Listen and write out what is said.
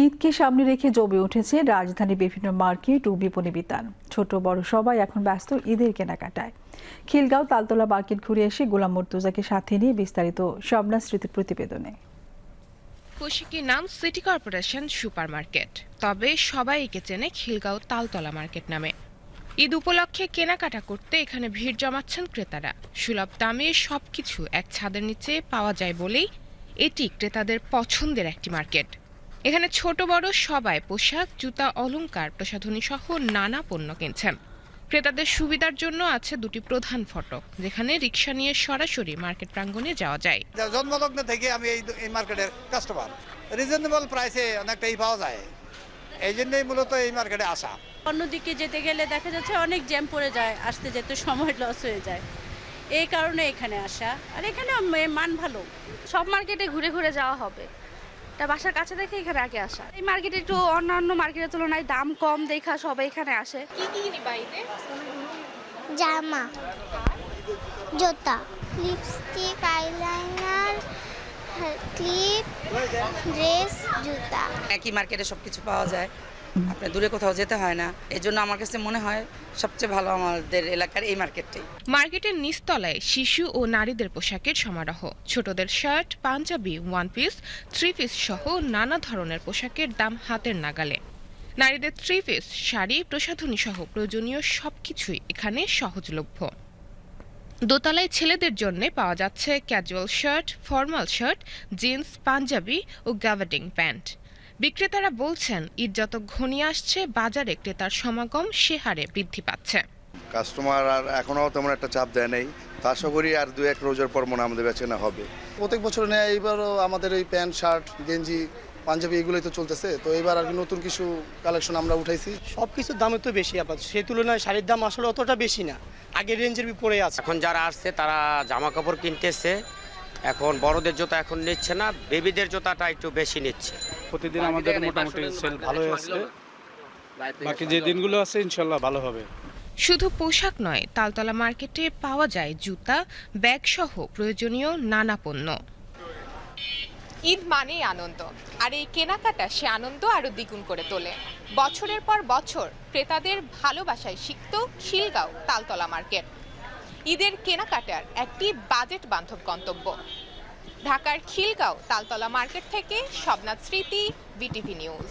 ঈদকে সামনে রেখে জমে উঠেছে রাজধানীর বিভিন্ন মার্কেট ও বিপণী বিতান। ছোট বড় সবাই এখন ব্যস্ত ঈদের কেনাকাটায়। খিলগাঁও তালতলা মার্কেট ঘুরে এসে গোলাম মর্তুজাকে সাথে নিয়ে বিস্তারিত শবনা স্মৃতির প্রতিবেদনে। কৌশিকীর নাম সিটি কর্পোরেশন সুপারমার্কেট। তবে সবাই একে চেনে খিলগাঁও তালতলা মার্কেট নামে। ঈদ উপলক্ষে কেনাকাটা করতে এখানে ভিড় জমাচ্ছেন ক্রেতারা। সুলভ দামে সবকিছু এক ছাদের নিচে পাওয়া যায় বলেই এটি ক্রেতাদের পছন্দের একটি মার্কেট। এখানে ছোট বড় সবাই পোশাক জুতা অলংকার প্রসাধনী সহ নানা পণ্য কিনছেন। ক্রেতাদের সুবিধার জন্য আছে দুটি প্রধান ফটক যেখানে রিক্সা নিয়ে সরাসরি মার্কেট প্রাঙ্গণে যাওয়া যায়। জন্মলগ্ন থেকে আমি এই এই মার্কেটের কাস্টমার রিজনেবল প্রাইসে অনেকটাই পাওয়া যায়। এই জন্যই মূলত এই মার্কেটে আসা। অন্যদিকে যেতে গেলে দেখা যাচ্ছে অনেক জ্যাম পড়ে যায় আসতে যেতে সময় লস হয়ে যায়। এই কারণে এখানে আসা। আর এখানে মান ভালো। সব মার্কেটে ঘুরে ঘুরে যাওয়া হবে। তা বাসার কাছে দেখে এখানে আগে আসা। এই মার্কেটে একটু অন্যান্য মার্কেটের তুলনায় দাম কম দেখা সবাই এখানে আসে। কি কি কিনি বাড়িতে? জামা। জুতা। লিপস্টিক আইলাইনার ক্লিপ ড্রেস জুতা। একই মার্কেটে সবকিছু পাওয়া যায়। আপনার দূরে কোথাও যেতে হয় না। এই জন্য আমার কাছে মনে হয় সবচেয়ে ভালো আমাদের এলাকার এই মার্কেটটাই মার্কেটের নিচতলায় শিশু ও নারীদের পোশাকের সমারোহ। ছোটদের shirt, panjabi one piece three piece সহ নানা ধরনের পোশাকের দাম হাতের নাগালে। নারীদের থ্রি পিস শাড়ি, প্রসাধনী সহ প্রয়োজনীয় সবকিছুই এখানে সহজলভ্য। দোতলায় ছেলেদের জন্য পাওয়া যাচ্ছে casual shirt formal shirt jeans panjabi ও গ্যাভাডিং প্যান্ট বিক্রেতারা বলছেন ঈদ যত ঘনিয়ে আসছে বাজারে ক্রেতার সমাগম সে হারে বৃদ্ধি পাচ্ছে। কাস্টমার আর এখনও তেমন একটা চাপ দেয় নেই। তা আশা করি আর দু এক রোজার পর মনে আমাদের বেচেনা হবে। প্রত্যেক বছর নেয় এইবারও আমাদের এই প্যান্ট শার্ট গেঞ্জি পাঞ্জাবি এগুলোই তো চলতেছে। তো এবার আর নতুন কিছু কালেকশন আমরা উঠাইছি। সব কিছুর দামে তো বেশি আপাতত। সেই তুলনায় শাড়ির দাম আসলে অতটা বেশি না। আগের রেঞ্জের বিপরে আছে। এখন যারা আসছে তারা জামা কাপড় কিনতেছে। এখন বড়দের জুতা এখন নিচ্ছে না বেবিদের জুতাটা একটু বেশি নিচ্ছে। প্রতিদিন আমাদের মোটামুটি সেল ভালোই আছে। বাকি যে দিনগুলো আছে ইনশাল্লাহ ভালো হবে। শুধু পোশাক নয় তালতলা মার্কেটে পাওয়া যায় জুতা ব্যাগ সহ প্রয়োজনীয় নানা পণ্য। ঈদ মানেই আনন্দ আর এই কেনাকাটা সে আনন্দ আরও দ্বিগুণ করে তোলে। বছরের পর বছর ক্রেতাদের ভালোবাসায় সিক্ত শিলগাঁও তালতলা মার্কেট। ঈদের কেনাকাটার একটি বাজেট বান্ধব গন্তব্য। ঢাকার খিলগাঁও তালতলা মার্কেট থেকে সবনাথ স্মৃতি বিটিভি নিউজ।